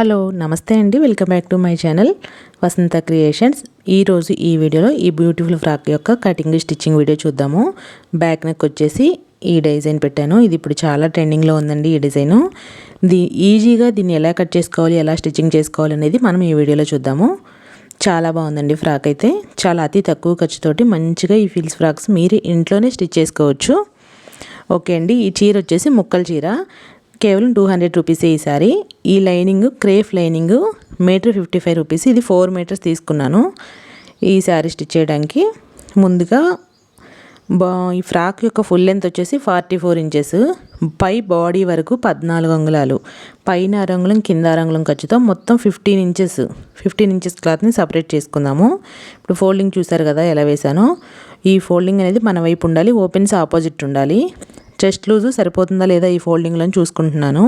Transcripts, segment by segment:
Hello నమస్తే అండి. Welcome back to my channel Vasantha creations ఈరోజు ఈ వీడియోలో ఈ బ్యూటిఫుల్ ఫ్రాక్ యొక్క కటింగ్ స్టిచ్చింగ్ వీడియో చూద్దాము. బ్యాక్ నెక్ వచ్చేసి ఈ డిజైన్ పెట్టాను. ఇది ఇప్పుడు చాలా ట్రెండింగ్లో ఉందండి ఈ డిజైను దీ ఈజీగా దీన్ని ఎలా కట్ చేసుకోవాలి ఎలా స్టిచ్చింగ్ చేసుకోవాలి అనేది మనం ఈ వీడియోలో చూద్దాము. చాలా బాగుందండి ఫ్రాక్ అయితే. చాలా అతి తక్కువ ఖర్చుతోటి మంచిగా ఈ ఫీల్స్ ఫ్రాక్స్ మీరు ఇంట్లోనే స్టిచ్ చేసుకోవచ్చు. ఓకే అండి. ఈ చీర వచ్చేసి ముక్కల చీర. కేవలం టూ హండ్రెడ్ రూపీస్ ఈ సారీ. ఈ lining crepe lining metre fifty five rupees. ఇది ఫోర్ మీటర్స్ తీసుకున్నాను ఈ శారీ స్టిచ్ చేయడానికి. ముందుగా బా ఈ ఫ్రాక్ యొక్క ఫుల్ లెంత్ వచ్చేసి ఫార్టీ ఫోర్ ఇంచెస్. పై బాడీ వరకు పద్నాలుగు అంగుళాలు. పైన అరంగుళం కింద అరంగుళం ఖర్చుతో మొత్తం ఫిఫ్టీన్ ఇంచెస్. ఫిఫ్టీన్ ఇంచెస్ క్లాత్ని సపరేట్ చేసుకుందాము. ఇప్పుడు ఫోల్డింగ్ చూసారు కదా ఎలా వేసానో ఈ ఫోల్డింగ్ అనేది మన వైపు ఉండాలి ఓపెన్స్ ఆపోజిట్ ఉండాలి. చెస్ట్ లూజ్ సరిపోతుందా లేదా ఈ ఫోల్డింగ్లో చూసుకుంటున్నాను.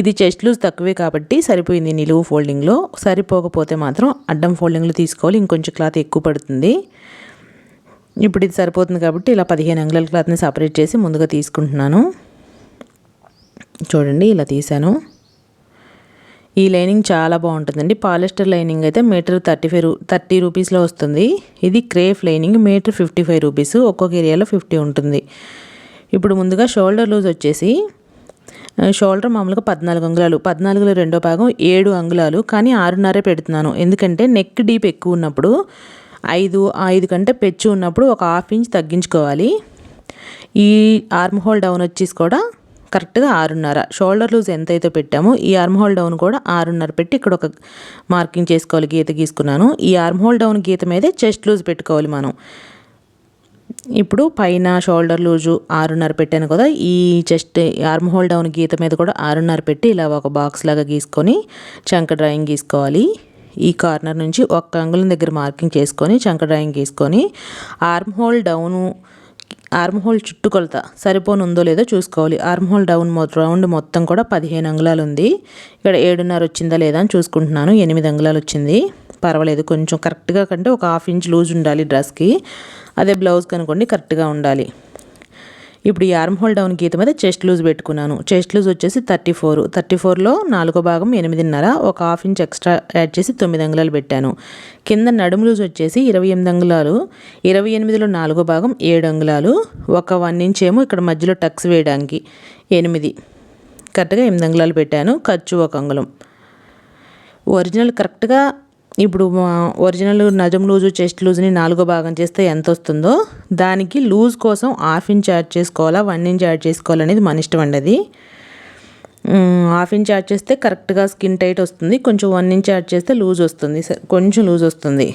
ఇది చెస్ట్ లూజ్ తక్కువే కాబట్టి సరిపోయింది నిలువు ఫోల్డింగ్లో. సరిపోకపోతే మాత్రం అడ్డం ఫోల్డింగ్లో తీసుకోవాలి. ఇంకొంచెం క్లాత్ ఎక్కువ పడుతుంది. ఇప్పుడు ఇది సరిపోతుంది కాబట్టి ఇలా పదిహేను అంగుళాల క్లాత్ని సపరేట్ చేసి ముందుగా తీసుకుంటున్నాను. చూడండి ఇలా తీసాను ఈ లైనింగ్ చాలా బాగుంటుందండి. పాలిస్టర్ లైనింగ్ అయితే మీటర్ థర్టీ ఫైవ్ రూ థర్టీ రూపీస్లో వస్తుంది. ఇది crepe lining metre fifty five rupees. ఒక్కొక్క ఏరియాలో ఫిఫ్టీ ఉంటుంది. ఇప్పుడు ముందుగా షోల్డర్ లూజ్ వచ్చేసి షోల్డర్ మామూలుగా పద్నాలుగు అంగుళాలు పద్నాలుగులో రెండో భాగం ఏడు అంగుళాలు కానీ ఆరున్నరే పెడుతున్నాను. ఎందుకంటే నెక్ డీప్ ఎక్కువ ఉన్నప్పుడు ఐదు ఐదు కంటే పెచ్చు ఉన్నప్పుడు ఒక హాఫ్ ఇంచ్ తగ్గించుకోవాలి. ఈ ఆర్మ్ హోల్ డౌన్ వచ్చేసి కూడా కరెక్ట్గా ఆరున్నర. షోల్డర్ లూజ్ ఎంతైతే పెట్టామో ఈ ఆర్మ్ హోల్ డౌన్ కూడా ఆరున్నర పెట్టి ఇక్కడ ఒక మార్కింగ్ చేసుకోవాలి గీత గీసుకున్నాను. ఈ ఆర్మ్ హోల్ డౌన్ గీత మీదే చెస్ట్ లూజ్ పెట్టుకోవాలి మనం. ఇప్పుడు పైన షోల్డర్ లూజు ఆరున్నర పెట్టాను కదా ఈ చెస్ట్ ఆర్మ్ హోల్ డౌన్ గీత మీద కూడా ఆరున్నర పెట్టి ఇలా ఒక బాక్స్ లాగా గీసుకొని చంక డ్రాయింగ్ గీసుకోవాలి. ఈ కార్నర్ నుంచి ఒక్క అంగుళం దగ్గర మార్కింగ్ చేసుకొని చంక drawing గీసుకొని arm hole down arm hole చుట్టుకొలత సరిపోను ఉందో లేదో చూసుకోవాలి. ఆర్మ్ హోల్ డౌన్ రౌండ్ మొత్తం కూడా పదిహేను అంగుళాలు ఉంది ఇక్కడ ఏడున్నర వచ్చిందా లేదా అని చూసుకుంటున్నాను. ఎనిమిది అంగుళాలు వచ్చింది పర్వాలేదు. కొంచెం కరెక్ట్గా కంటే ఒక హాఫ్ ఇంచ్ లూజ్ ఉండాలి డ్రెస్కి. అదే బ్లౌజ్ కనుకోండి కరెక్ట్గా ఉండాలి. ఇప్పుడు ఈ ఆర్మ్ హోల్ డౌన్ గీత మీద చెస్ట్ లూజ్ పెట్టుకున్నాను. చెస్ట్ లూజ్ వచ్చేసి థర్టీ ఫోర్. థర్టీ ఫోర్లో నాలుగో భాగం ఎనిమిదిన్నర ఒక హాఫ్ ఇంచ్ ఎక్స్ట్రా యాడ్ చేసి తొమ్మిది అంగుళాలు పెట్టాను. కింద నడుము లూజ్ వచ్చేసి ఇరవై ఎనిమిది అంగుళాలు ఇరవై ఎనిమిదిలో నాలుగో భాగం ఏడు అంగుళాలు ఒక వన్ ఇంచ్ ఏమో ఇక్కడ మధ్యలో టక్స్ వేయడానికి ఎనిమిది. కరెక్ట్గా ఎనిమిది అంగుళాలు పెట్టాను ఖర్చు ఒక అంగుళం. ఒరిజినల్ కరెక్ట్గా ఇప్పుడు ఒరిజినల్ నజం లూజు చెస్ట్ లూజ్ని నాలుగో భాగం చేస్తే ఎంత వస్తుందో దానికి లూజ్ కోసం హాఫ్ ఇంచ్ యాడ్ చేసుకోవాలా వన్ ఇంచ్ యాడ్ చేసుకోవాలనేది మన ఇష్టం అండి అది. హాఫ్ ఇంచ్ యాడ్ చేస్తే కరెక్ట్గా స్కిన్ టైట్ వస్తుంది కొంచెం వన్ ఇంచ్ యాడ్ చేస్తే లూజ్ వస్తుంది కొంచెం లూజ్ వస్తుంది.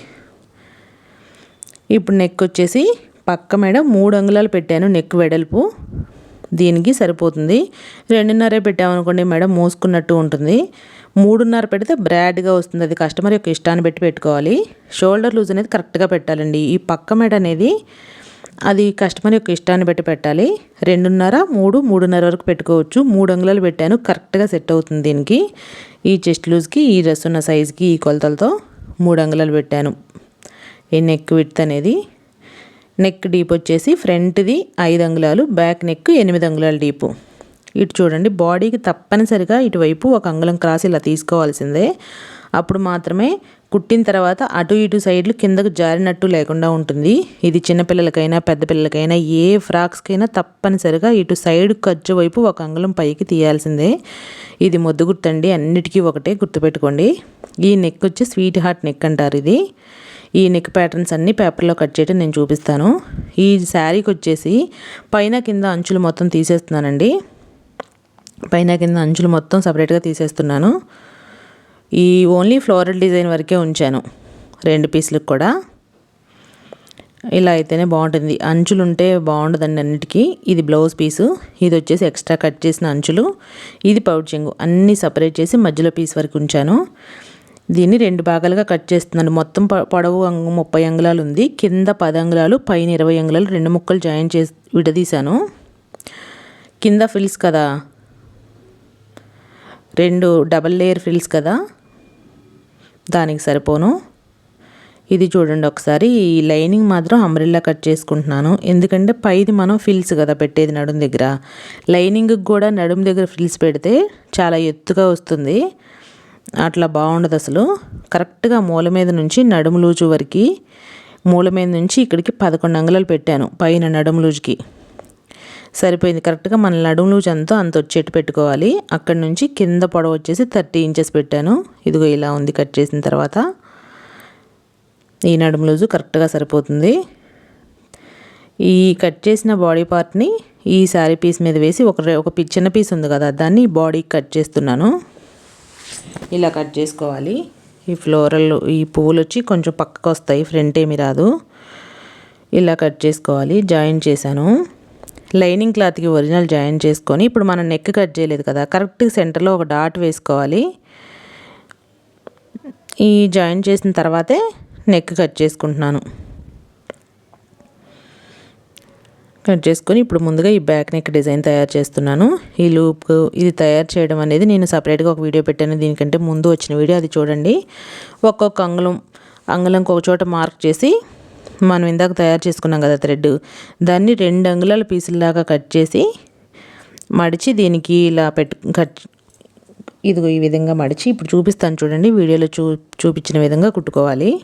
ఇప్పుడు నెక్ వచ్చేసి పక్క మేడ మూడు అంగుళాలు పెట్టాను నెక్ వెడల్పు. దీనికి సరిపోతుంది. రెండున్నరే పెట్టామనుకోండి మేడం మోసుకున్నట్టు ఉంటుంది. మూడున్నర పెడితే బ్రాడ్గా వస్తుంది. అది కస్టమర్ యొక్క ఇష్టాన్ని పెట్టి పెట్టుకోవాలి. షోల్డర్ లూజ్ అనేది కరెక్ట్గా పెట్టాలండి. ఈ పక్క మెడ అనేది అది కస్టమర్ యొక్క ఇష్టాన్ని బట్టి పెట్టాలి. రెండున్నర మూడు మూడున్నర వరకు పెట్టుకోవచ్చు. మూడు అంగుళాలు పెట్టాను. కరెక్ట్గా సెట్ అవుతుంది దీనికి. ఈ చెస్ట్ లూజ్కి ఈ డ్రెస్ ఉన్న సైజ్కి ఈ కొలతలతో మూడు అంగుళాలు పెట్టాను. ఈ నెక్ విడ్త్ అనేది నెక్ డీప్ వచ్చేసి ఫ్రంట్ది ఐదు అంగుళాలు బ్యాక్ నెక్ ఎనిమిది అంగుళాల డీపు. ఇటు చూడండి బాడీకి తప్పనిసరిగా ఇటువైపు ఒక అంగుళం క్రాస్ ఇలా తీసుకోవాల్సిందే. అప్పుడు మాత్రమే కుట్టిన తర్వాత అటు ఇటు సైడ్లు కిందకు జారినట్టు లేకుండా ఉంటుంది. ఇది చిన్నపిల్లలకైనా పెద్ద పిల్లలకైనా ఏ ఫ్రాక్స్కైనా తప్పనిసరిగా ఇటు సైడ్ ఖర్చు వైపు ఒక అంగుళం పైకి తీయాల్సిందే. ఇది మొద్దు గుర్తండి అన్నిటికీ ఒకటే గుర్తుపెట్టుకోండి. ఈ నెక్ వచ్చి స్వీట్ హార్ట్ నెక్ అంటారు ఇది. ఈ నెక్ ప్యాటర్న్స్ అన్ని పేపర్లో కట్ చేయడం నేను చూపిస్తాను. ఈ శారీకి వచ్చేసి పైన కింద అంచులు మొత్తం తీసేస్తున్నానండి. పైన కింద అంచులు మొత్తం సపరేట్గా తీసేస్తున్నాను. ఈ ఓన్లీ ఫ్లోరల్ డిజైన్ వరకే ఉంచాను రెండు పీసులకు కూడా. ఇలా అయితేనే బాగుంటుంది. అంచులు ఉంటే బాగుండదండి అన్నిటికీ. ఇది బ్లౌజ్ పీసు ఇది వచ్చేసి ఎక్స్ట్రా కట్ చేసిన అంచులు ఇది పౌచింగ్ అన్నీ సపరేట్ చేసి మధ్యలో పీస్ వరకు ఉంచాను. దీన్ని రెండు భాగాలుగా కట్ చేస్తున్నాను. మొత్తం పొడవు అంగు ముప్పై అంగుళాలు ఉంది. కింద పది అంగుళాలు పైన ఇరవై అంగుళాలు రెండు ముక్కలు జాయిన్ చేసి విడదీశాను. కింద ఫిల్స్ కదా రెండు డబల్ లేయర్ ఫ్రిల్స్ కదా? దానికి సరిపోను. ఇది చూడండి ఒకసారి. ఈ లైనింగ్ మాత్రం అంబ్రిల్లా కట్ చేసుకుంటున్నాను. ఎందుకంటే పైది మనం ఫిల్స్ కదా పెట్టేది నడుము దగ్గర. లైనింగ్కి కూడా నడుము దగ్గర ఫిల్స్ పెడితే చాలా ఎత్తుగా వస్తుంది. అట్లా బాగుండదు అసలు. కరెక్ట్గా మూల మీద నుంచి నడుము లూజు వరకు మూల మీద నుంచి ఇక్కడికి పదకొండు అంగుళాలు పెట్టాను పైన నడుము లూజుకి. సరిపోయింది. కరెక్ట్గా మన నడుము లూజ్ అంతా అంత వచ్చేట్టు పెట్టుకోవాలి. అక్కడ నుంచి కింద పొడవ వచ్చేసి థర్టీ ఇంచెస్ పెట్టాను. ఇదిగో ఇలా ఉంది కట్ చేసిన తర్వాత. ఈ నడుము లూజు కరెక్ట్గా సరిపోతుంది. ఈ కట్ చేసిన బాడీ పార్ట్ని ఈ శారీ పీస్ మీద వేసి ఒక ఒక చిన్న పీస్ ఉంది కదా దాన్ని బాడీకి కట్ చేస్తున్నాను. ఇలా కట్ చేసుకోవాలి. ఈ ఫ్లోరల్ ఈ పువ్వులు వచ్చి కొంచెం పక్కకు వస్తాయి ఫ్రంట్ ఏమి రాదు. ఇలా కట్ చేసుకోవాలి. జాయిన్ చేశాను. లైనింగ్ క్లాత్కి ఒరిజినల్ జాయిన్ చేసుకొని ఇప్పుడు మనం నెక్ కట్ చేయలేదు కదా కరెక్ట్ సెంటర్లో ఒక డాట్ వేసుకోవాలి. ఈ జాయిన్ చేసిన తర్వాతే నెక్ కట్ చేసుకుంటున్నాను. కట్ చేసుకొని ఇప్పుడు ముందుగా ఈ బ్యాక్ నెక్ డిజైన్ తయారు చేస్తున్నాను. ఈ లూప్ ఇది తయారు చేయడం అనేది నేను సపరేట్గా ఒక వీడియో పెట్టాను దీనికంటే ముందు వచ్చిన వీడియో అది చూడండి. ఒక్కొక్క అంగుళం అంగుళంకి ఒక చోట మార్క్ చేసి మనం ఇందాక తయారు చేసుకున్నాం కదా థ్రెడ్. దాన్ని రెండు అంగుళాల పీసుల్లాగా కట్ చేసి మడిచి దీనికి ఇలా పెట్టు కట్ ఇదిగో ఈ విధంగా మడిచి ఇప్పుడు చూపిస్తాను చూడండి వీడియోలో చూ చూపించిన విధంగా కుట్టుకోవాలి.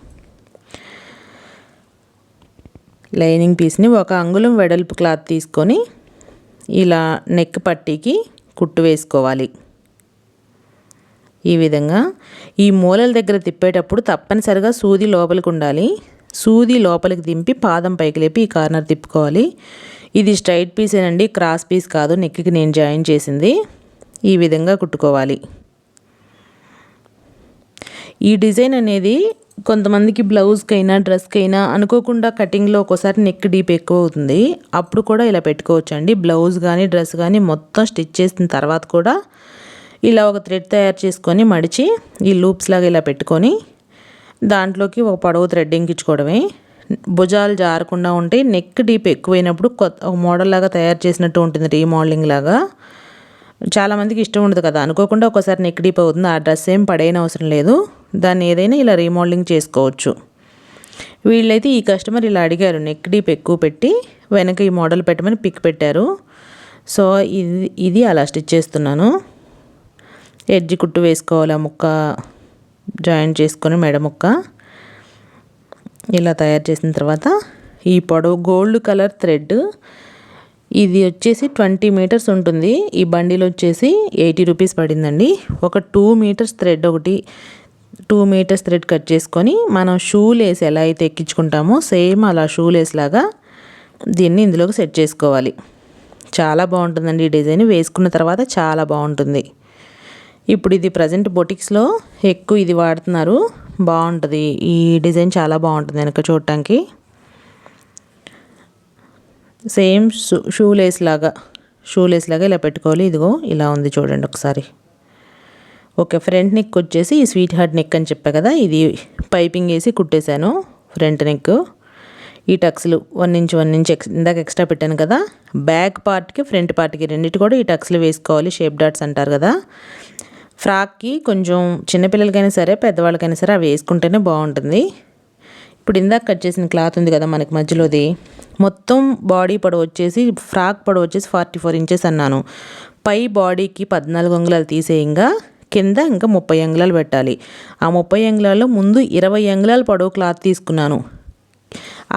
లైనింగ్ పీస్ని ఒక అంగుళం వెడల్పు క్లాత్ తీసుకొని ఇలా నెక్ పట్టీకి కుట్టు వేసుకోవాలి. ఈ విధంగా ఈ మూలల దగ్గర తిప్పేటప్పుడు తప్పనిసరిగా సూది లోపలికి ఉండాలి. సూది లోపలికి దింపి పాదం పైకి లేపి ఈ కార్నర్ తిప్పుకోవాలి. ఇది స్ట్రైట్ పీసేనండి క్రాస్ పీస్ కాదు. నెక్కి నేను జాయిన్ చేసింది. ఈ విధంగా కుట్టుకోవాలి. ఈ డిజైన్ అనేది కొంతమందికి బ్లౌజ్కైనా డ్రెస్కైనా అనుకోకుండా కటింగ్లో ఒక్కోసారి నెక్ డీప్ ఎక్కువ అవుతుంది అప్పుడు కూడా ఇలా పెట్టుకోవచ్చు అండి బ్లౌజ్ కానీ డ్రెస్ కానీ మొత్తం స్టిచ్ చేసిన తర్వాత కూడా ఇలా ఒక థ్రెడ్ తయారు చేసుకొని మడిచి ఈ లూప్స్ లాగా ఇలా పెట్టుకొని దాంట్లోకి ఒక పొడవు థ్రెడ్ ఇంకించుకోవడమే. భుజాలు జారకుండా ఉంటే నెక్ డీప్ ఎక్కువైనప్పుడు కొత్త ఒక మోడల్ లాగా తయారు చేసినట్టు ఉంటుంది రీమోడలింగ్ లాగా. చాలామందికి ఇష్టం ఉండదు కదా. అనుకోకుండా ఒకసారి నెక్ డీప్ అవుతుంది. ఆ డ్రెస్ ఏం పడైన అవసరం లేదు. దాన్ని ఏదైనా ఇలా రీమోడలింగ్ చేసుకోవచ్చు. వీళ్ళైతే ఈ కస్టమర్ ఇలా అడిగారు నెక్ డీప్ ఎక్కువ పెట్టి వెనక ఈ మోడల్ పెట్టమని పిక్ పెట్టారు. సో ఇది ఇది అలా స్టిచ్ చేస్తున్నాను. ఎడ్జి కుట్టు వేసుకోవాలి ముక్క? జాయింట్ చేసుకొని మెడ ముక్క ఇలా తయారు చేసిన తర్వాత ఈ పొడవు గోల్డ్ కలర్ థ్రెడ్. ఇది వచ్చేసి ట్వంటీ మీటర్స్ ఉంటుంది. ఈ బండిల్ వచ్చేసి ఎయిటీ రూపీస్ పడిందండి. ఒక టూ మీటర్స్ థ్రెడ్ ఒకటి టూ మీటర్స్ థ్రెడ్ కట్ చేసుకొని మనం షూ లేస్ ఎలా అయితే ఎక్కించుకుంటామో సేమ్ అలా షూ లేస్ లాగా దీన్ని ఇందులోకి సెట్ చేసుకోవాలి. చాలా బాగుంటుందండి ఈ డిజైన్. వేసుకున్న తర్వాత చాలా బాగుంటుంది. ఇప్పుడు ఇది ప్రజెంట్ బొటిక్స్లో ఎక్కువ ఇది వాడుతున్నారు. బాగుంటుంది. ఈ డిజైన్ చాలా బాగుంటుంది వెనక చూడటానికి. సేమ్ షూ షూ లేస్ లాగా షూ లేస్ లాగా ఇలా పెట్టుకోవాలి. ఇదిగో ఇలా ఉంది చూడండి ఒకసారి. ఓకే ఫ్రంట్ నెక్ వచ్చేసి ఈ స్వీట్ హార్ట్ నెక్ అని చెప్పా కదా ఇది పైపింగ్ వేసి కుట్టేశాను ఫ్రంట్ నెక్. ఈ టక్స్లు వన్ ఇంచ్ వన్ ఇంచ్ ఎక్స్ ఇందాక ఎక్స్ట్రా పెట్టాను కదా బ్యాక్ పార్ట్కి ఫ్రంట్ పార్ట్కి రెండింటి కూడా ఈ టక్స్లు వేసుకోవాలి. షేప్ డాట్స్ అంటారు కదా. ఫ్రాక్కి కొంచెం చిన్నపిల్లలకైనా సరే పెద్దవాళ్ళకైనా సరే అవి వేసుకుంటేనే బాగుంటుంది. ఇప్పుడు ఇందాక కట్ చేసిన క్లాత్ ఉంది కదా మనకి మధ్యలోది. మొత్తం బాడీ పొడవు వచ్చేసి ఫ్రాక్ పొడవు వచ్చేసి ఫార్టీ ఫోర్ ఇంచెస్ అన్నాను. పై బాడీకి పద్నాలుగు అంగుళాలు తీసేయంగా కింద ఇంకా ముప్పై అంగుళాలు పెట్టాలి. ఆ ముప్పై అంగుళాల్లో ముందు ఇరవై అంగుళాలు పొడవు క్లాత్ తీసుకున్నాను.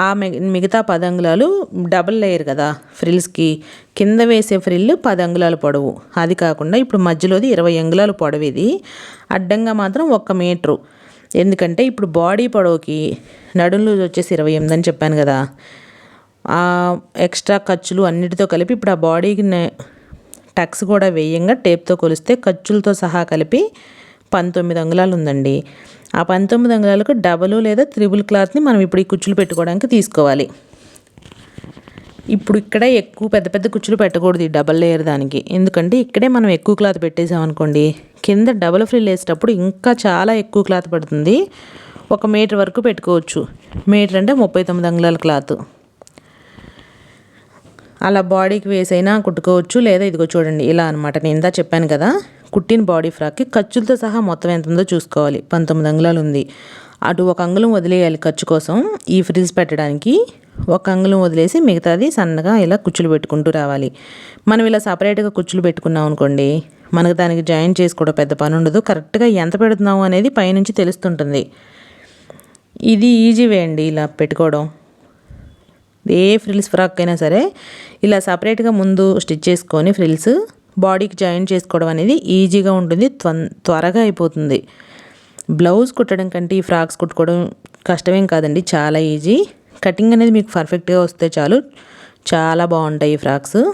ఆ మిగతా పదంగులాలు డబుల్ లేయర్ కదా ఫ్రిల్స్కి. కింద వేసే ఫ్రిల్ పది అంగుళాలు పొడవు. అది కాకుండా ఇప్పుడు మధ్యలోది ఇరవై అంగుళాలు పొడవు ఇది. అడ్డంగా మాత్రం ఒక్క మీటరు. ఎందుకంటే ఇప్పుడు బాడీ పొడవుకి నడుము వచ్చేసి ఇరవై ఎనిమిది అని చెప్పాను కదా. ఆ ఎక్స్ట్రా ఖర్చులు అన్నిటితో కలిపి ఇప్పుడు ఆ బాడీకి టక్స్ కూడా వేయంగా టేప్తో కొలిస్తే ఖర్చులతో సహా కలిపి పంతొమ్మిది అంగుళాలు ఉందండి. ఆ పంతొమ్మిది అంగుళాలకు డబలు లేదా త్రిబుల్ క్లాత్ని మనం ఇప్పుడు ఈ కుచ్చులు పెట్టుకోవడానికి తీసుకోవాలి. ఇప్పుడు ఇక్కడ ఎక్కువ పెద్ద పెద్ద కుచ్చులు పెట్టకూడదు ఈ డబల్ లేయర్ దానికి. ఎందుకంటే ఇక్కడే మనం ఎక్కువ క్లాత్ పెట్టేసామనుకోండి కింద డబల్ ఫ్రిల్ వేసేటప్పుడు ఇంకా చాలా ఎక్కువ క్లాత్ పడుతుంది. ఒక మీటర్ వరకు పెట్టుకోవచ్చు. మీటర్ అంటే ముప్పై తొమ్మిది అంగుళాల క్లాత్ అలా బాడీకి వేసైనా కుట్టుకోవచ్చు లేదా ఇదిగో చూడండి ఇలా అనమాట నేను ఇందా చెప్పాను కదా కుట్టిన బాడీ ఫ్రాక్కి ఖర్చులతో సహా మొత్తం ఎంత ఉందో చూసుకోవాలి. పంతొమ్మిది అంగుళాలు ఉంది. అటు ఒక అంగుళం వదిలేయాలి ఖర్చు కోసం. ఈ ఫ్రిల్స్ పెట్టడానికి ఒక అంగుళం వదిలేసి మిగతాది సన్నగా ఇలా కుచ్చులు పెట్టుకుంటూ రావాలి. మనం ఇలా సపరేట్గా కుచ్చులు పెట్టుకున్నాం అనుకోండి మనకు దానికి జాయిన్ చేసుకోవడం పెద్ద పని ఉండదు. కరెక్ట్గా ఎంత పెడుతున్నాము అనేది పైనుంచి తెలుస్తుంటుంది. ఇది ఈజీ వే అండి ఇలా పెట్టుకోవడం. ఏ ఫ్రిల్స్ ఫ్రాక్ అయినా సరే ఇలా సపరేట్గా ముందు స్టిచ్ చేసుకొని ఫ్రిల్స్ బాడీకి జాయిన్ చేసుకోవడం అనేది ఈజీగా ఉంటుంది త్వరగా అయిపోతుంది. బ్లౌజ్ కుట్టడం కంటే ఈ ఫ్రాక్స్ కుట్టుకోవడం కష్టమేం కాదండి చాలా ఈజీ. కటింగ్ అనేది మీకు పర్ఫెక్ట్గా వస్తే చాలు చాలా బాగుంటాయి ఈ ఫ్రాక్స్.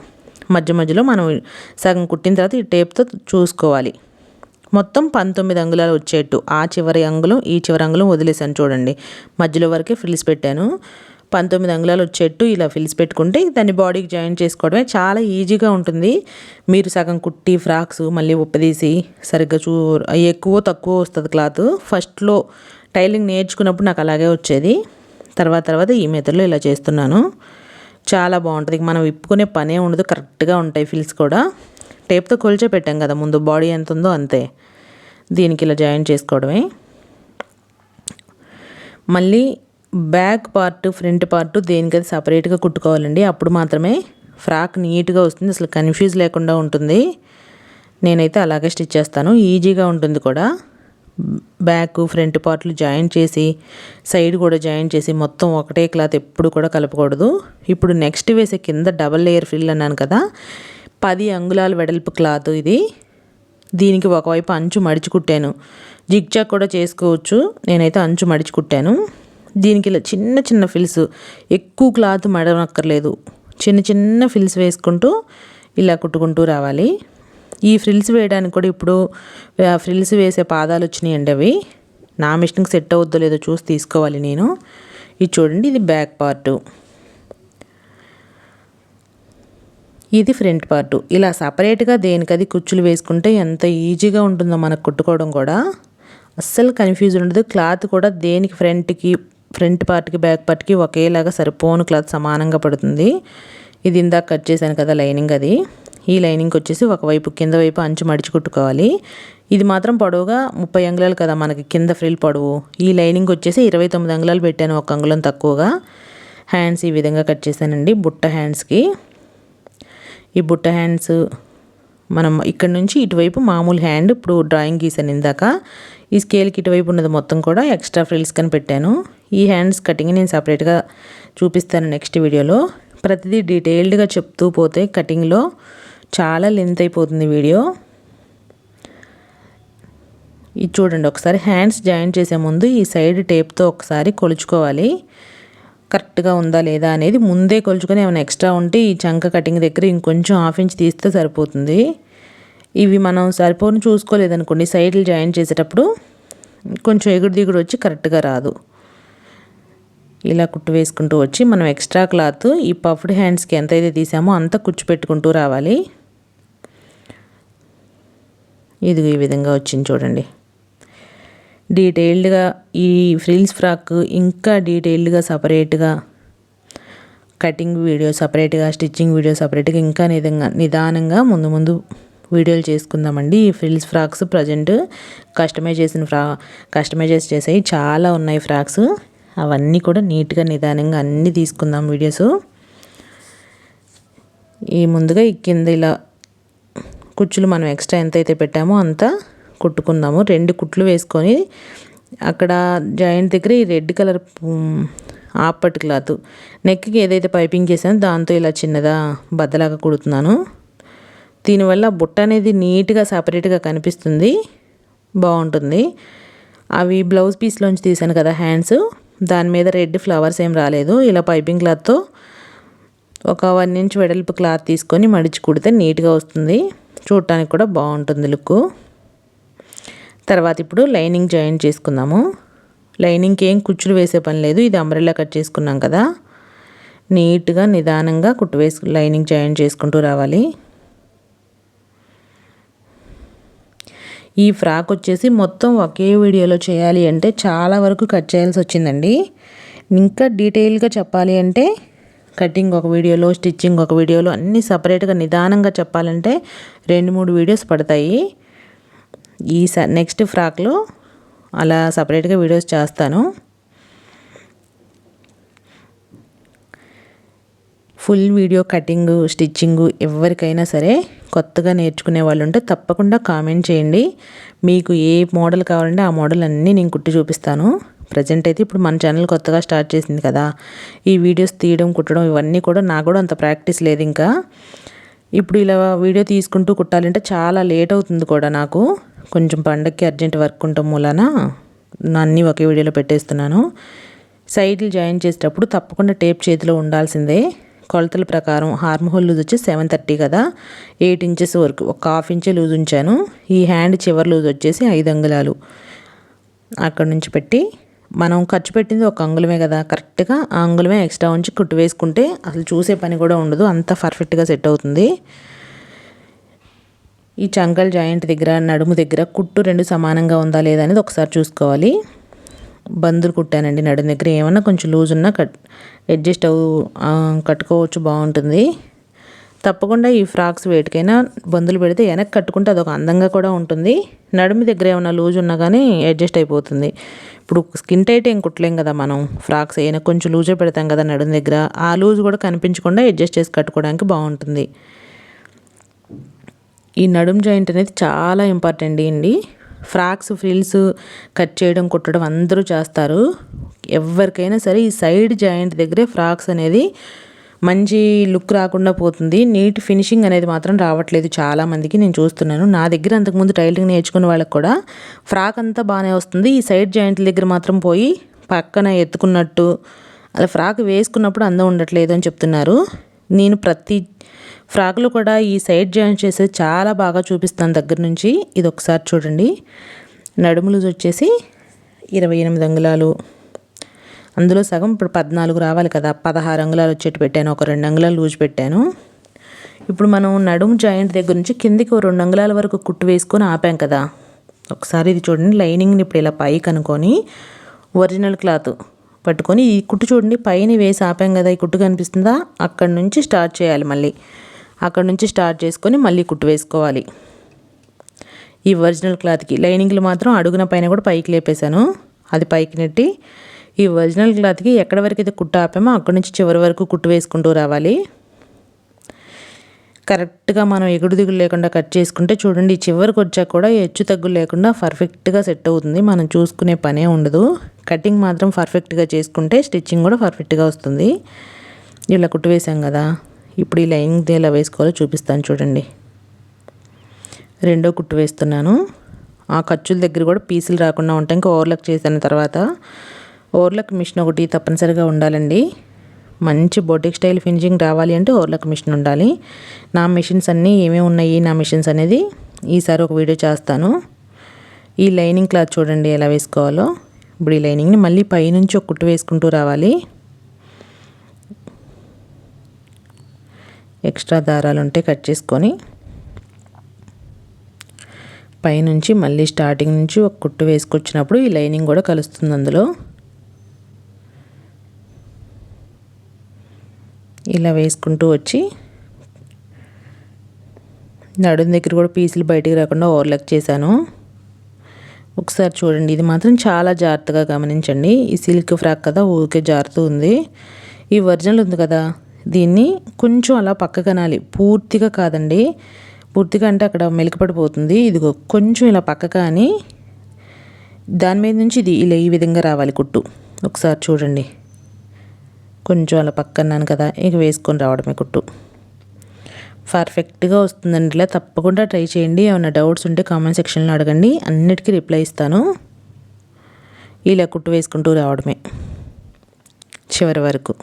మధ్య మధ్యలో మనం సగం కుట్టిన తర్వాత ఈ టేప్తో చూసుకోవాలి. మొత్తం పంతొమ్మిది అంగుళాలు వచ్చేట్టు ఆ చివరి అంగుళం ఈ చివరి అంగుళం వదిలేసాను చూడండి. మధ్యలో వరకే ఫ్రిల్స్ పెట్టాను. పంతొమ్మిది అంగుళాలు వచ్చేట్టు ఇలా ఫిల్స్ పెట్టుకుంటే దాన్ని బాడీకి జాయిన్ చేసుకోవడమే చాలా ఈజీగా ఉంటుంది. మీరు సగం కుట్టి ఫ్రాక్స్ మళ్ళీ ఉప్పదీసి సరిగ్గా చూ ఎక్కువ తక్కువ వస్తుంది క్లాత్ ఫస్ట్లో టైలింగ్ నేర్చుకున్నప్పుడు నాకు అలాగే వచ్చేది. తర్వాత తర్వాత ఈ మెథడ్లో ఇలా చేస్తున్నాను. చాలా బాగుంటుంది. మనం విప్పుకునే పనే ఉండదు. కరెక్ట్గా ఉంటాయి ఫిల్స్ కూడా. టేప్తో కొలిచే పెట్టాం కదా ముందు బాడీ ఎంత ఉందో అంతే. దీనికి ఇలా జాయిన్ చేసుకోవడమే. మళ్ళీ బ్యాక్ పార్ట్ ఫ్రంట్ పార్ట్ దేనికది సపరేట్గా కుట్టుకోవాలండి అప్పుడు మాత్రమే ఫ్రాక్ నీట్గా వస్తుంది. అసలు కన్ఫ్యూజ్ లేకుండా ఉంటుంది. నేనైతే అలాగే స్టిచ్ చేస్తాను. ఈజీగా ఉంటుంది కూడా. బ్యాక్ ఫ్రంట్ పార్ట్లు జాయిన్ చేసి సైడ్ కూడా జాయిన్ చేసి మొత్తం ఒకటే క్లాత్ ఎప్పుడు కూడా కలపకూడదు. ఇప్పుడు నెక్స్ట్ వేసే కింద డబల్ లేయర్ ఫిల్ అన్నాను కదా పది అంగుళాల వెడల్పు క్లాత్ ఇది. దీనికి ఒకవైపు అంచు మడిచి కుట్టాను. జిగ్జాగ్ కూడా చేసుకోవచ్చు. నేనైతే అంచు మడిచి కుట్టాను. దీనికి ఇలా చిన్న చిన్న ఫిల్స్ ఎక్కువ క్లాత్ మడనక్కర్లేదు చిన్న చిన్న ఫిల్స్ వేసుకుంటూ ఇలా కుట్టుకుంటూ రావాలి. ఈ ఫ్రిల్స్ వేయడానికి కూడా ఇప్పుడు ఫ్రిల్స్ వేసే పాదాలు వచ్చినాయండి అవి. నా మిషన్కి సెట్ అవుద్దో లేదో చూసి తీసుకోవాలి నేను. ఇది చూడండి ఇది బ్యాక్ పార్టు ఇది ఫ్రంట్ పార్టు ఇలా సపరేట్గా దేనికది కుచ్చులు వేసుకుంటే ఎంత ఈజీగా ఉంటుందో మనకు కుట్టుకోవడం కూడా. అస్సలు కన్ఫ్యూజ్ ఉండదు. క్లాత్ కూడా దేనికి ఫ్రంట్కి ఫ్రంట్ పార్ట్కి బ్యాక్ పార్ట్కి ఒకేలాగా సరిపోను క్లాత్ సమానంగా పడుతుంది. ఇది ఇందాక కట్ చేశాను కదా లైనింగ్ అది. ఈ లైనింగ్కి వచ్చేసి ఒకవైపు కింద వైపు అంచు మడిచి కుట్టుకోవాలి. ఇది మాత్రం పొడవుగా ముప్పై అంగుళాలు కదా మనకి కింద ఫ్రిల్ పొడవు. ఈ లైనింగ్ వచ్చేసి ఇరవై తొమ్మిది అంగుళాలు పెట్టాను ఒక అంగుళం తక్కువగా. హ్యాండ్స్ ఈ విధంగా కట్ చేశానండి బుట్ట హ్యాండ్స్కి. ఈ బుట్ట హ్యాండ్స్ మనం ఇక్కడ నుంచి ఇటువైపు మామూలు హ్యాండ్ ఇప్పుడు డ్రాయింగ్ గీసాను ఇందాక ఈ స్కేల్కి ఇటువైపు ఉన్నది మొత్తం కూడా ఎక్స్ట్రా ఫ్రిల్స్ కని పెట్టాను. ఈ హ్యాండ్స్ కటింగ్ నేను సపరేట్గా చూపిస్తాను నెక్స్ట్ వీడియోలో. ప్రతిదీ డీటెయిల్డ్గా చెప్తూ పోతే కటింగ్లో చాలా లెంత్ అయిపోతుంది వీడియో. ఇది చూడండి ఒకసారి హ్యాండ్స్ జాయిన్ చేసే ముందు ఈ సైడ్ టేప్తో ఒకసారి కొలుచుకోవాలి. కరెక్ట్గా ఉందా లేదా అనేది ముందే కొలుచుకొని ఏమైనా ఎక్స్ట్రా ఉంటే ఈ చంక కటింగ్ దగ్గర ఇంకొంచెం హాఫ్ ఇంచ్ తీస్తే సరిపోతుంది. ఇవి మనం సరిపోని చూసుకోలేదనుకోండి సైడ్లు జాయిన్ చేసేటప్పుడు కొంచెం ఎగుడు దిగుడు వచ్చి కరెక్ట్గా రాదు. ఇలా కుట్టు వేసుకుంటూ వచ్చి మనం ఎక్స్ట్రా క్లాత్ ఈ పఫ్డ్ హ్యాండ్స్కి ఎంతైతే తీసామో అంత పెట్టుకుంటూ రావాలి. ఇది ఈ విధంగా వచ్చింది చూడండి. డీటెయిల్డ్గా ఈ ఫ్రిల్స్ ఫ్రాక్ ఇంకా డీటెయిల్డ్గా సపరేట్గా కటింగ్ వీడియో సపరేట్గా స్టిచ్చింగ్ వీడియో సపరేట్గా ఇంకా నిదంగా నిదానంగా ముందు ముందు వీడియోలు చేసుకుందామండి. ఈ ఫ్రిల్స్ ఫ్రాక్స్ ప్రజెంట్ కస్టమైజ్ చేసిన ఫ్రా కస్టమైజెస్ చేసాయి. చాలా ఉన్నాయి ఫ్రాక్స్. అవన్నీ కూడా నీట్గా నిదానంగా అన్నీ తీసుకుందాం వీడియోస్. ఈ ముందుగా ఈ కింద ఇలా కుచ్చులు మనం ఎక్స్ట్రా ఎంత అయితే పెట్టామో అంతా కుట్టుకుందాము. రెండు కుట్లు వేసుకొని అక్కడ జాయింట్ దగ్గర ఈ రెడ్ కలర్ ఆపట్ క్లాత్. నెక్కి ఏదైతే పైపింగ్ చేసానో దాంతో ఇలా చిన్నదా బద్దలాగా కుడుతున్నాను. దీనివల్ల బుట్ట అనేది నీట్గా సపరేట్గా కనిపిస్తుంది. బాగుంటుంది. అవి బ్లౌజ్ పీస్లోంచి తీసాను కదా హ్యాండ్స్. దాని మీద రెడ్ ఫ్లవర్స్ ఏం రాలేదు. ఇలా పైపింగ్ క్లాత్తో ఒక వన్ ఇంచ్ వెడల్పు క్లాత్ తీసుకొని మడిచి కుడితే నీట్గా వస్తుంది. చూడటానికి కూడా బాగుంటుంది లుక్ తర్వాత ఇప్పుడు లైనింగ్ జాయిన్ చేసుకుందాము. లైనింగ్కి ఏం కుచ్చులు వేసే పని లేదు. ఇది అంబ్రెల్లా కట్ చేసుకున్నాం కదా. నీట్గా నిదానంగా కుట్టు వేసు లైనింగ్ జాయిన్ చేసుకుంటూ రావాలి. ఈ ఫ్రాక్ వచ్చేసి మొత్తం ఒకే వీడియోలో చేయాలి అంటే చాలా వరకు కట్ చేయాల్సి వచ్చిందండి. ఇంకా డీటెయిల్గా చెప్పాలి అంటే కటింగ్ ఒక వీడియోలో స్టిచ్చింగ్ ఒక వీడియోలో అన్నీ సపరేట్గా నిదానంగా చెప్పాలంటే రెండు మూడు వీడియోస్ పడతాయి. ఈ నెక్స్ట్ ఫ్రాక్లో అలా సపరేట్గా వీడియోస్ చేస్తాను. ఫుల్ వీడియో కటింగ్ స్టిచ్చింగ్ ఎవరికైనా సరే కొత్తగా నేర్చుకునే వాళ్ళు ఉంటే తప్పకుండా కామెంట్ చేయండి. మీకు ఏ మోడల్ కావాలంటే ఆ మోడల్ అన్నీ నేను కుట్టి చూపిస్తాను. ప్రజెంట్ అయితే ఇప్పుడు మన ఛానల్ కొత్తగా స్టార్ట్ చేసింది కదా. ఈ వీడియోస్ తీయడం కుట్టడం ఇవన్నీ కూడా నాకు కూడా అంత ప్రాక్టీస్ లేదు ఇంకా. ఇప్పుడు ఇలా వీడియో తీసుకుంటూ కుట్టాలంటే చాలా లేట్ అవుతుంది కూడా నాకు. కొంచెం పండగకి అర్జెంట్ వర్క్ ఉండటం మూలన అన్నీ ఒకే వీడియోలో పెట్టేస్తున్నాను. సైడ్లు జాయిన్ చేసేటప్పుడు తప్పకుండా టేప్ చేతిలో ఉండాల్సిందే. కొలతల ప్రకారం హార్మ్ హోల్ లూజ్ వచ్చి సెవెన్ థర్టీ కదా. ఎయిట్ ఇంచెస్ వరకు ఒక హాఫ్ ఇంచే లూజ్ ఉంచాను. ఈ హ్యాండ్ చివరి లూజ్ వచ్చేసి ఐదు అంగుళాలు. అక్కడ నుంచి పెట్టి మనం ఖర్చు పెట్టింది ఒక అంగుళమే కదా. కరెక్ట్గా ఆ అంగుళమే ఎక్స్ట్రా ఉంచి కుట్టు వేసుకుంటే అసలు చూసే పని కూడా ఉండదు. అంత పర్ఫెక్ట్గా సెట్ అవుతుంది. ఈ చంకల్ జాయింట్ దగ్గర నడుము దగ్గర కుట్టు రెండు సమానంగా ఉందా లేదా అనేది ఒకసారి చూసుకోవాలి. బందులు కుట్టానండి నడుము దగ్గర. ఏమన్నా కొంచెం లూజ్ ఉన్నా కట్ అడ్జస్ట్ అవు కట్టుకోవచ్చు బాగుంటుంది. తప్పకుండా ఈ ఫ్రాక్స్ వేటికైనా బందులు పెడితే వెనక్కి కట్టుకుంటే అదొక అందంగా కూడా ఉంటుంది. నడుము దగ్గర ఏమైనా లూజ్ ఉన్నా కానీ అడ్జస్ట్ అయిపోతుంది. ఇప్పుడు స్కిన్ టైట్ ఏం కుట్టలేం కదా మనం. ఫ్రాక్స్ అయినా కొంచెం లూజే పెడతాం కదా నడుము దగ్గర. ఆ లూజ్ కూడా కనిపించకుండా అడ్జస్ట్ చేసి కట్టుకోవడానికి బాగుంటుంది. ఈ నడుం జాయింట్ అనేది చాలా ఇంపార్టెంట్ అండి. ఫ్రాక్స్ ఫ్రిల్స్ కట్ చేయడం కుట్టడం అందరూ చేస్తారు. ఎవరికైనా సరే ఈ సైడ్ జాయింట్ దగ్గరే ఫ్రాక్స్ అనేది మంచి లుక్ రాకుండా పోతుంది. నీట్ ఫినిషింగ్ అనేది మాత్రం రావట్లేదు చాలామందికి నేను చూస్తున్నాను. నా దగ్గర అంతకుముందు టైలింగ్ నేర్చుకున్న వాళ్ళకి కూడా ఫ్రాక్ అంతా బాగానే వస్తుంది. ఈ సైడ్ జాయింట్ల దగ్గర మాత్రం పోయి పక్కన ఎత్తుకున్నట్టు అలా ఫ్రాక్ వేసుకున్నప్పుడు అందం ఉండట్లేదు అని చెప్తున్నారు. నేను ప్రతి ఫ్రాక్లు కూడా ఈ సైడ్ జాయింట్ చేసేది చాలా బాగా చూపిస్తాను దగ్గర నుంచి. ఇది ఒకసారి చూడండి. నడుములు వచ్చేసి ఇరవై ఎనిమిది అంగుళాలు. అందులో సగం ఇప్పుడు పద్నాలుగు రావాలి కదా. పదహారు అంగుళాలు వచ్చేట్టు పెట్టాను. ఒక రెండు అంగుళాలు లూజ్ పెట్టాను. ఇప్పుడు మనం నడుము జాయింట్ దగ్గర నుంచి కిందికి రెండు అంగుళాల వరకు కుట్టు వేసుకొని ఆపాం కదా. ఒకసారి ఇది చూడండి. లైనింగ్ని ఇప్పుడు ఇలా పైకి అనుకొని ఒరిజినల్ క్లాత్ పట్టుకొని ఈ కుట్టు చూడండి. పైన వేసి ఆపాం కదా. ఈ కుట్టు కనిపిస్తుందా? అక్కడి నుంచి స్టార్ట్ చేయాలి మళ్ళీ. అక్కడ నుంచి స్టార్ట్ చేసుకొని మళ్ళీ కుట్టు వేసుకోవాలి. ఈ ఒరిజినల్ క్లాత్కి లైనింగ్లు మాత్రం అడుగున పైన కూడా పైకి లేపేశాను. అది పైకి నెట్టి ఈ ఒరిజినల్ క్లాత్కి ఎక్కడి వరకు అయితే కుట్టు ఆపామో అక్కడి నుంచి చివరి వరకు కుట్టు వేసుకుంటూ రావాలి. కరెక్ట్గా మనం ఎగుడు దిగులు లేకుండా కట్ చేసుకుంటే చూడండి చివరికి వచ్చాక కూడా హెచ్చు తగ్గులు లేకుండా పర్ఫెక్ట్గా సెట్ అవుతుంది. మనం చూసుకునే పనే ఉండదు. కటింగ్ మాత్రం పర్ఫెక్ట్గా చేసుకుంటే స్టిచ్చింగ్ కూడా పర్ఫెక్ట్గా వస్తుంది. ఇలా కుట్టు వేసాం కదా. ఇప్పుడు ఈ లైనింగ్ ఎలా వేసుకోవాలో చూపిస్తాను చూడండి. రెండో కుట్టు వేస్తున్నాను. ఆ ఖర్చుల దగ్గర కూడా పీసులు రాకుండా ఉంటాయి. ఇంకా ఓవర్లక్ చేసిన తర్వాత ఓవర్లక్ మిషన్ ఒకటి తప్పనిసరిగా ఉండాలండి. మంచి బొటిక్ స్టైల్ ఫినిషింగ్ రావాలి అంటే ఓవర్లక్ మిషన్ ఉండాలి. నా మిషన్స్ అన్నీ ఏమేమి ఉన్నాయి? నా మిషన్స్ అనేది ఈసారి ఒక వీడియో చేస్తాను. ఈ లైనింగ్ క్లాత్ చూడండి ఎలా వేసుకోవాలో. ఇప్పుడు ఈ లైనింగ్ని మళ్ళీ పైనుంచి ఒక కుట్టు వేసుకుంటూ రావాలి. ఎక్స్ట్రా దారాలు ఉంటే కట్ చేసుకొని పైనుంచి మళ్ళీ స్టార్టింగ్ నుంచి ఒక కుట్టు వేసుకొచ్చినప్పుడు ఈ లైనింగ్ కూడా కలుస్తుంది అందులో. ఇలా వేసుకుంటూ వచ్చి నడుం దగ్గర కూడా పీసులు బయటికి రాకుండా ఓవర్లక్ చేశాను. ఒకసారి చూడండి ఇది మాత్రం చాలా జాగ్రత్తగా గమనించండి. ఈ సిల్క్ ఫ్రాక్ కదా ఊరికే జారుతూ ఉంది. ఈ ఒరిజినల్ ఉంది కదా. దీన్ని కొంచెం అలా పక్క కనాలి పూర్తిగా కాదండి. పూర్తిగా అంటే అక్కడ మెలికపడిపోతుంది. ఇదిగో కొంచెం ఇలా పక్క కానీ దాని మీద నుంచి ఇది ఇలా ఈ విధంగా రావాలి కుట్టు. ఒకసారి చూడండి. కొంచెం అలా పక్కన్నాను కదా ఇక వేసుకొని రావడమే కుట్టు. పర్ఫెక్ట్గా వస్తుందండి ఇలా. తప్పకుండా ట్రై చేయండి. ఏమైనా డౌట్స్ ఉంటే కామెంట్ సెక్షన్లో అడగండి. అన్నిటికీ రిప్లై ఇస్తాను. ఇలా కుట్టు వేసుకుంటూ రావడమే చివరి వరకు.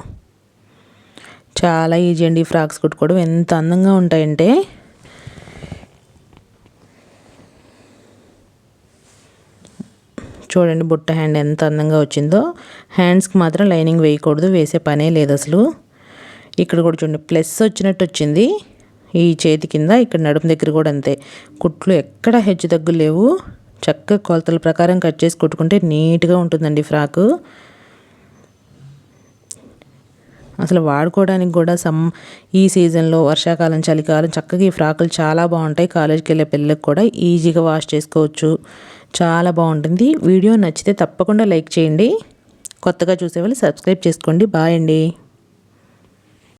చాలా ఈజీ అండి ఫ్రాక్స్ కుట్టుకోవడం. ఎంత అందంగా ఉంటాయంటే చూడండి బుట్ట హ్యాండ్ ఎంత అందంగా వచ్చిందో. హ్యాండ్స్కి మాత్రం లైనింగ్ వేయకూడదు వేసే పనే లేదు అసలు. ఇక్కడ కూడా చూడండి ప్లస్ వచ్చినట్టు వచ్చింది. ఈ చేతి కింద ఇక్కడ నడుము దగ్గర కూడా అంతే. కుట్లు ఎక్కడ హెచ్చు తగ్గులు లేవు చక్కగా కొలతల ప్రకారం కట్ చేసి కుట్టుకుంటే నీట్గా ఉంటుందండి ఫ్రాకు. అసలు వాడుకోవడానికి కూడా సమ్ ఈ సీజన్లో వర్షాకాలం చలికాలం చక్కగా ఈ ఫ్రాకులు చాలా బాగుంటాయి. కాలేజ్కి వెళ్ళే పిల్లలకు కూడా ఈజీగా వాష్ చేసుకోవచ్చు. చాలా బాగుంటుంది. వీడియో నచ్చితే తప్పకుండా లైక్ చేయండి. కొత్తగా చూసేవాళ్ళు సబ్స్క్రైబ్ చేసుకోండి. బాయ్ అండి.